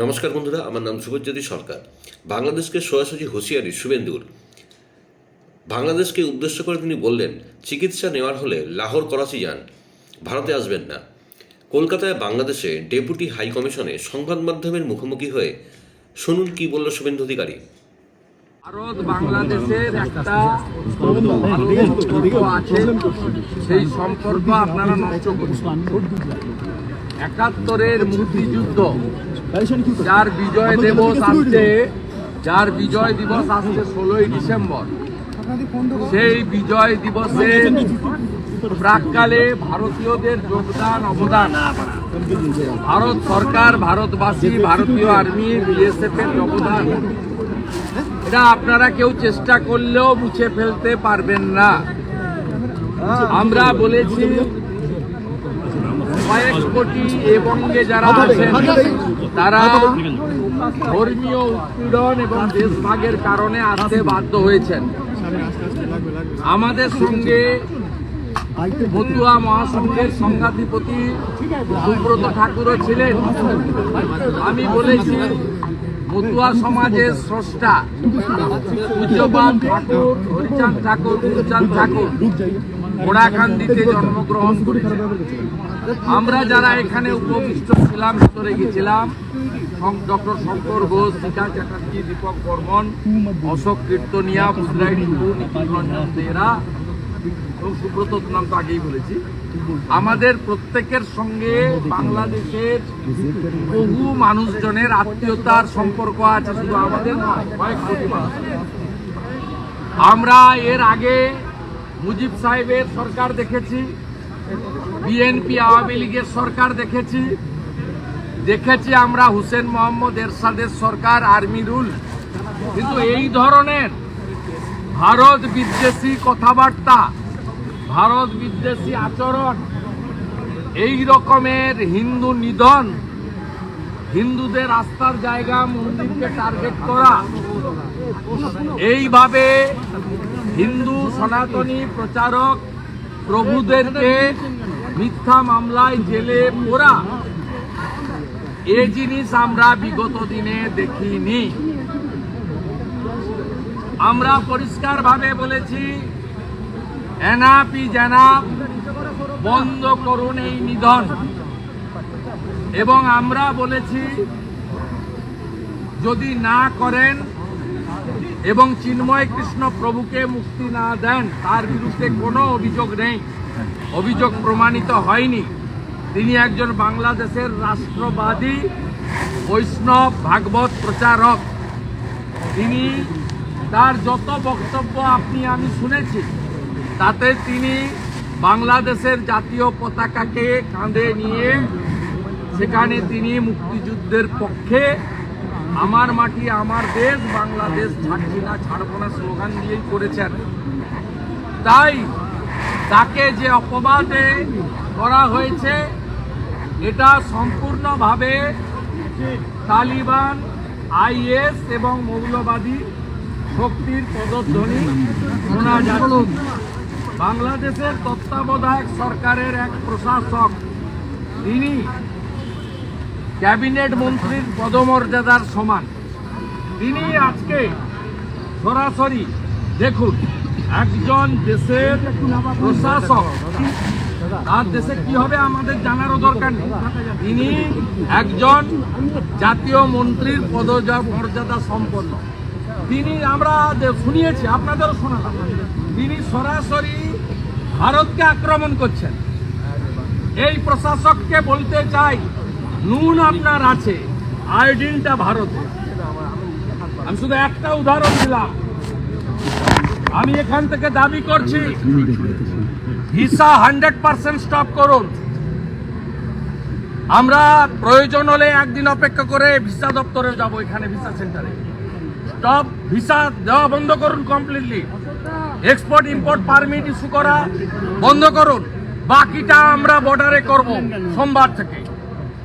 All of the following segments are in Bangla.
নমস্কার বন্ধুরা, আমার নাম শুভজ্যোতি সরকার। বাংলাদেশকে সোজাসুজি হুঁশিয়ারি শুভেন্দুর। বাংলাদেশকে উদ্দেশ্য করে তিনি বললেন, চিকিৎসা নেওয়ার হলে লাহোর করাচি যান, ভারতে আসবেন না। কলকাতায় বাংলাদেশে ডেপুটি হাই কমিশনে সংবাদ মাধ্যমের মুখোমুখি হয়ে শুনুন কি বলল শুভেন্দু অধিকারী। ভারত বাংলাদেশের একটা আছে, সেই সম্পর্ক আপনারা নষ্ট করছেন একাত্তরের মুক্তিযুদ্ধ যার বিজয় দিবস আসছে যার বিজয় দিবস আসছে ষোলোই ডিসেম্বর। সেই বিজয় দিবসে প্রাককালে ভারতীয়দের যোগদান অবদান। ভারত সরকার ভারতবাসী ভারতীয় আর্মি বিএসএফ এর অবদান। এটা আপনারা কেউ চেষ্টা করলেও মুছে ফেলতে পারবেন না। আমরা বলেছি কয়েক কোটি এবং যারা আছেন তারা ধর্মীয় উৎপীড়ন এবং দেশভাগের কারণে আসতে বাধ্য হয়েছেন। আমাদের সঙ্গে মতুয়া মহাসংঘের সংঘাধিপতি সুব্রত ঠাকুরও ছিলেন। আমি বলেছি মতুয়া সমাজের স্রষ্টা পূজ্যপাল ঠাকুর হরিচাঁদ ঠাকুর গুরুচাঁদ ঠাকুর। গোড়াকান্দিতে জন্মগ্রহণ করেছেন আমরা যারা এখানে উপবিষ্ট ছিলাম, ভিতরে গেছিলাম ডক্টর শঙ্কর ঘোষ সীতা চ্যাটার্জি, দীপক বর্মন, অশোক কীর্তনিয়া বুধরাই টুডু নিখিল রঞ্জন এবং সুব্রত নাম তো আগেই বলেছি। আমাদের প্রত্যেকের সঙ্গে বাংলাদেশের বহু মানুষজনের আত্মীয়তার সম্পর্ক আছে, শুধু আমাদের আমরা এর আগে মুজিব সাহেবের সরকার দেখেছি বিএনপি আওয়ামী লীগের সরকার দেখেছি দেখেছি আমরা হুসেন মোহাম্মদ এরশাদের সরকার, আর্মি রুল। কিন্তু এই ধরনের ভারত বিদ্বেষী কথাবার্তা, ভারত বিদ্বেষী আচরণ, এই রকমের হিন্দু নিধন হিন্দুদের আস্থার জায়গা মন্দিরকে টার্গেট করা। এইভাবে হিন্দু সনাতনী প্রচারক প্রভুদেরকে মিথ্যা মামলায় জেলে পোরা এ জিনিস আমরা বিগত দিনে দেখিনি। আমরা পরিষ্কারভাবে বলেছি, এনাপি জেনাপ বন্ধ করুন এই নিধন। এবং আমরা বলেছি, যদি না করেন এবং চিন্ময় কৃষ্ণ প্রভুকে মুক্তি না দেন, তার বিরুদ্ধে কোনো অভিযোগ নেই। অভিযোগ প্রমাণিত হয়নি। তিনি একজন বাংলাদেশের রাষ্ট্রবাদী, বৈষ্ণব, ভাগবত প্রচারক। তিনি তার যত বক্তব্য আপনি, আমি শুনেছি, তাতে তিনি বাংলাদেশের জাতীয় পতাকাকে কাঁধে নিয়ে সেখানে তিনি মুক্তিযুদ্ধের পক্ষে আমার মাটি, আমার দেশ, বাংলাদেশ ছাড়ছি না, ছাড়বো না স্লোগান দিয়েই করেছেন। তাই তাকে যে অপবাদে করা হয়েছে, এটা সম্পূর্ণভাবে তালিবান, আইএস এবং মৌলবাদী শক্তির পদধ্বনি শোনা যাচ্ছে। বাংলাদেশের তত্ত্বাবধায়ক সরকারের এক প্রশাসক, তিনি ক্যাবিনেট মন্ত্রীর পদমর্যাদার সমান। তিনি আজকে সরাসরি দেখুন, একজন দেশের প্রশাসক। তার দেশে কি হবে আমাদের জানারও দরকার নেই। তিনি একজন জাতীয় মন্ত্রীর পদমর্যাদা সম্পন্ন। তিনি আমরা শুনিয়েছি, আপনাদেরও শোনালাম। তিনি সরাসরি ভারতকে আক্রমণ করছেন। এই প্রশাসককে বলতে চাই নুন আপনার আছে, আয়োডিনটা ভারতে। আমি শুধু একটা উদাহরণ দিলাম। আমি এখান থেকে দাবি করছি, ভিসা হান্ড্রেড পার্সেন্ট স্টপ করুন। আমরা প্রয়োজন হলে একদিন অপেক্ষা করে ভিসা দপ্তরে যাব এখানে, ভিসা সেন্টারে। স্টপ, ভিসা দেওয়া বন্ধ করুন completely export import permit issue করা বন্ধ করুন। বাকিটা আমরা বর্ডারে করব সোমবার থেকে।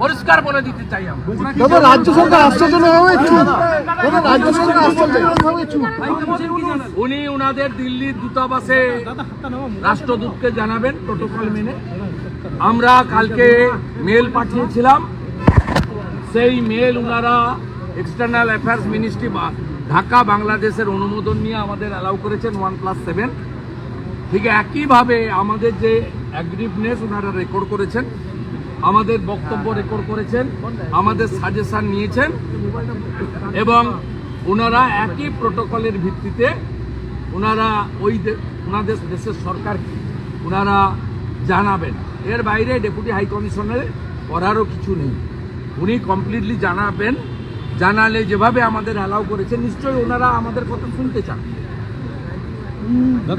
পরিষ্কার বলে দিতে চাই আমরা। রাজ্য সরকার রাজ্য সরকার উনি উনাদের দিল্লির দূতাবাসে রাষ্ট্রদূতকে জানাবেন প্রোটোকল মেনে। আমরা কালকে মেল পাঠিয়েছিলাম। সেই মেল উনারা এক্সটার্নাল অ্যাফেয়ার্স মিনিস্ট্রি বা ঢাকা বাংলাদেশের অনুমোদন নিয়ে আমাদের অ্যালাউ করেছেন ওয়ান প্লাস সেভেন ঠিক একইভাবে আমাদের যে অ্যাগ্রিভনেস ওনারা রেকর্ড করেছেন আমাদের বক্তব্য রেকর্ড করেছেন আমাদের সাজেশন নিয়েছেন এবং ওনারা একই প্রোটোকলের ভিত্তিতে ওনারা ওই ওনাদের দেশের সরকারকে ওনারা জানাবেন। এর বাইরে ডেপুটি হাই কমিশনারে করারও কিছু নেই। উনি কমপ্লিটলি জানাবেন জানালে যেভাবে আমাদের অ্যালাউ করেছেন নিশ্চয়ই ওনারা আমাদের কথা শুনতে চান।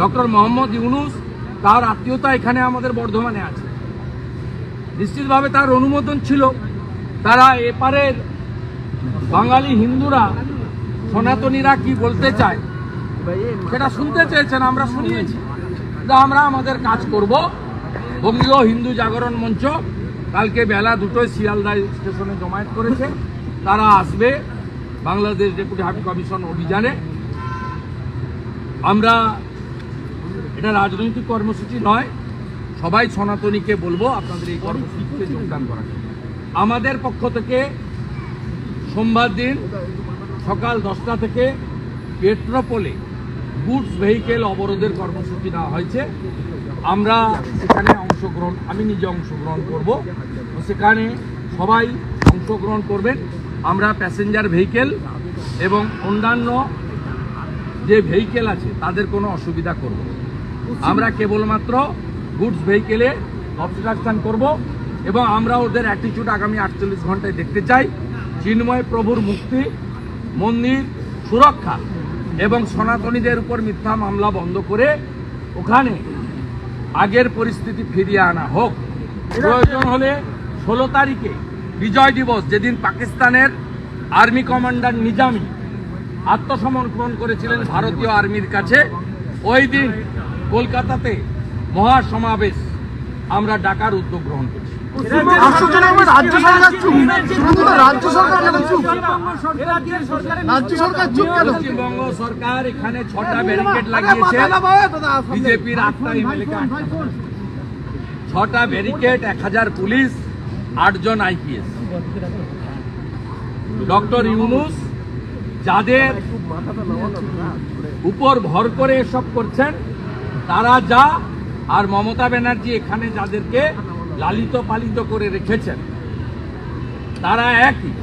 ডক্টর মোহাম্মদ ইউনুস তার আত্মীয়তা এখানে আমাদের বর্ধমানে আছে। নিশ্চিতভাবে তার অনুমোদন ছিল। তারা এপারের বাঙালি হিন্দুরা সনাতনীরা কি বলতে চায়, সেটা শুনতে চেয়েছেন, আমরা শুনিয়েছি। আমরা আমাদের কাজ করব। বঙ্গীয় হিন্দু জাগরণ মঞ্চ কালকে বেলা দুটোয় শিয়ালদা স্টেশনে জমায়েত করেছে। তারা আসবে বাংলাদেশ ডেপুটি হাই কমিশন অভিযানে। আমরা এটা রাজনৈতিক কর্মসূচি নয় সবাই সনাতনীকে বলব আপনাদের এই কর্মসূচিতে যোগদান করার আমাদের পক্ষ থেকে সোমবার দিন সকাল দশটা থেকে পেট্রোপোলে গুডস ভেহিকেল অবরোধের কর্মসূচি নেওয়া হয়েছে। আমরা সেখানে অংশগ্রহণ, আমি নিজে অংশগ্রহণ করব। সেখানে সবাই অংশগ্রহণ করবেন। আমরা প্যাসেঞ্জার ভেহিকেল এবং অন্যান্য যে ভেহিকেল আছে, তাদের কোনো অসুবিধা করব। আমরা কেবলমাত্র গুডস ভেহিকেলে অবস্ট্রাকশন করব এবং আমরা ওদের অ্যাটিটিউড আগামী আটচল্লিশ ঘন্টায় দেখতে চাই। চিন্ময় প্রভুর মুক্তি, মন্দির সুরক্ষা এবং সনাতনীদের উপর মিথ্যা মামলা বন্ধ করে ওখানে আগের পরিস্থিতি ফিরিয়ে আনা হোক। প্রয়োজন হলে ষোলো তারিখে বিজয় দিবস, যেদিন পাকিস্তানের আর্মি কমান্ডার নিজামী আত্মসমর্পণ করেছিলেন ভারতীয় আর্মির কাছে, ওই দিন কলকাতাতে মহাসমাবেশ আমরা ডাকার উদ্যোগ গ্রহণ করছি। পশ্চিমবঙ্গ সরকার এখানে ছটা ব্যারিকেড লাগিয়েছে। বিজেপির ছটা ব্যারিকেড এক হাজার পুলিশ আটজন আইপিএস ডক্টর ইউনুস যাদের উপর ভর করে এসব করছেন তারা যা আর মমতা ব্যানার্জি এখানে যাদেরকে লালিত পালিত করে রেখেছেন, তারা একই।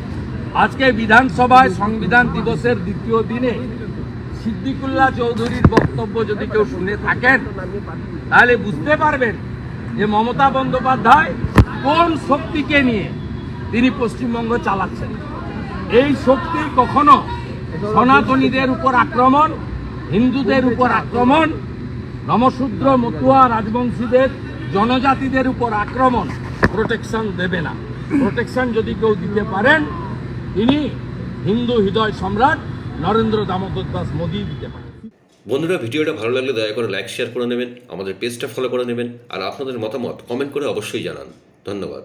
আজকে বিধানসভায় সংবিধান দিবসের দ্বিতীয় দিনে সিদ্দিকুল্লাহ চৌধুরীর বক্তব্য যদি কেউ শুনে থাকেন, তাহলে বুঝতে পারবেন যে মমতা বন্দ্যোপাধ্যায় কোন শক্তিকে নিয়ে তিনি পশ্চিমবঙ্গ চালাচ্ছেন। এই শক্তি কখনো সনাতনীদের উপর আক্রমণ, হিন্দুদের উপর আক্রমণ নমশূদ্র মতুয়া রাজবংশীদের জনজাতিদের উপর আক্রমণ প্রোটেকশন দেবে না। প্রোটেকশন যদি কেউ দিতে পারেন, তিনি হিন্দু হৃদয় সম্রাট নরেন্দ্র দামোদর দাস মোদী দিতে পারেন। বন্ধুরা, ভিডিওটা ভালো লাগলে দয়া করে লাইক শেয়ার করে নেবেন, আমাদের পেজটা ফলো করে নেবেন, আর আপনাদের মতামত কমেন্ট করে অবশ্যই জানান। ধন্যবাদ।